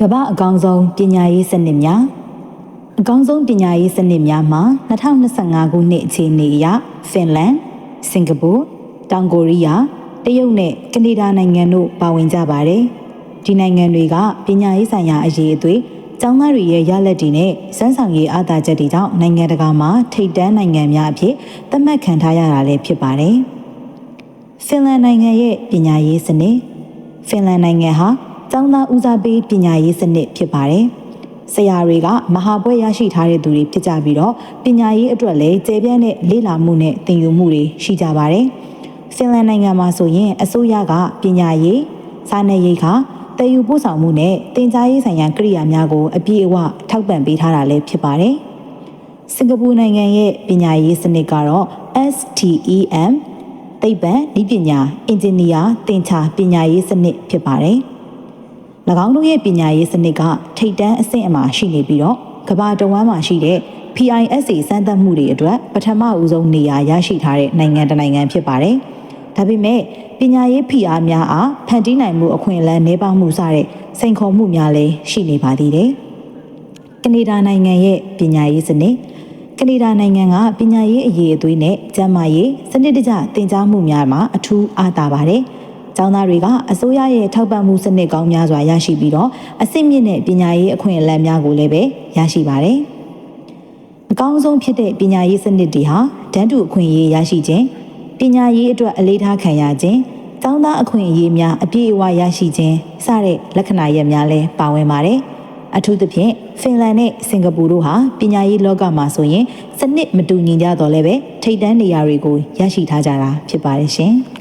ကမ္ဘာအကောင်းဆုံးပညာရေးစနစ်များအကောင်းဆုံးပညာရေးစနစ်များမှာ2025ခုနှစ်အခြေအနေအရဖင်လန်၊စင်ကာပူ၊တောင်ကိုရီးယား၊တရုတ်နဲ့ကနေဒါနိုင်ငံတို့ပါဝင်ကြပါတယ်။ဒီနိုင်ငံတွေကပညာရေးဆိုင်ရာအရေးအသွေးကျောင်းသားတွေရဲ့ရလက်တွေနဲ့စမ်းဆောင်ရေးအားသာချက်တွေကြောင့်နိုင်ငံတကာမှာထိပ်တန်းနိုင်ငံများအဖြစ်သတ်မှတ်ခံထားရတာလည်းဖြစ်ပါတယ်။ဖင်လန်နိုင်ငံရဲ့ပညာရေးစနစ်ဖင်လန်နိုင်ငံဟာ ကျောင်းသားဦးစားပေးပညာရေးစနစ်ဖြစ်ပါတယ်။ဆရာတွေကမဟာဘွဲ့ရရှိထားတဲ့သူတွေဖြစ်ကြပြီးတော့ပညာရေးအတွက်လည်းကျေပြန့်တဲ့လေ့လာမှုနဲ့သင်ယူမှုတွေရှိကြပါတယ်။ဖင်လန်နိုင်ငံမှာဆိုရင်အစိုးရကပညာရေးစားနယ်ရေးကတည်ယူပို့ဆောင်မှုနဲ့တင် जा ရေးဆိုင်ရာကိရိယာများကိုအပြည့်အဝထောက်ပံ့ပေးထားတာလည်းဖြစ်ပါတယ်။စင်ကာပူနိုင်ငံရဲ့ပညာရေးစနစ်ကတော့ STEM သိပ္ပံဤပညာအင်ဂျင်နီယာသင်္ချာပညာရေးစနစ်ဖြစ်ပါတယ်။၎ င်းတို့ရဲ့ပညာရေးစနစ်ကထိပ်တန်းအဆင့်အမှာရှိနေပြီးတော့ကမ္ဘာတဝန်းမှာရှိတဲ့ PISA စမ်းသပ်မှုတွေအတွက်ပထမဦးဆုံးနေရာရရှိထားတဲ့နိုင်ငံတစ်နိုင်ငံဖြစ်ပါတယ်။ဒါပေမဲ့ပညာရေးဖိအားများအားဖန်တီးနိုင်မှုအခွင့်အလမ်းနှဲပါမှုစတဲ့စိန်ခေါ်မှုများလည်းရှိနေပါသေးတယ်။ကနေဒါနိုင်ငံရဲ့ပညာရေးစနစ်ကနေဒါနိုင်ငံကပညာရေးအရေးအသွေးနဲ့ကျန်းမာရေးစနစ်တကျသင်ကြားမှုများမှာအထူးအားသာပါတယ်။ ကျောင်းသားတွေကအစိုးရရဲ့ထောက်ပံ့မှုစနစ်ကောင်းများစွာရရှိပြီးတော့အဆင့်မြင့်တဲ့ပညာရေးအခွင့်အလမ်းများကိုလည်းပဲရရှိပါတယ်။အကောင်းဆုံးဖြစ်တဲ့ပညာရေးစနစ်တွေဟာတန်းတူအခွင့်အရေးရရှိခြင်းပညာရေးအတွက်အလေးထားခံရခြင်းကျောင်းသားအခွင့်အရေးများအပြည့်အဝရရှိခြင်းစတဲ့လက္ခဏာရပ်များလည်းပါဝင်ပါတယ်။အထူးသဖြင့်ဖင်လန်နဲ့စင်ကာပူတို့ဟာပညာရေးလောကမှာဆိုရင်စနစ်မတူညီကြတော့လည်းပဲထိပ်တန်းနေရာတွေကိုရရှိထားကြတာဖြစ်ပါတယ်ရှင်။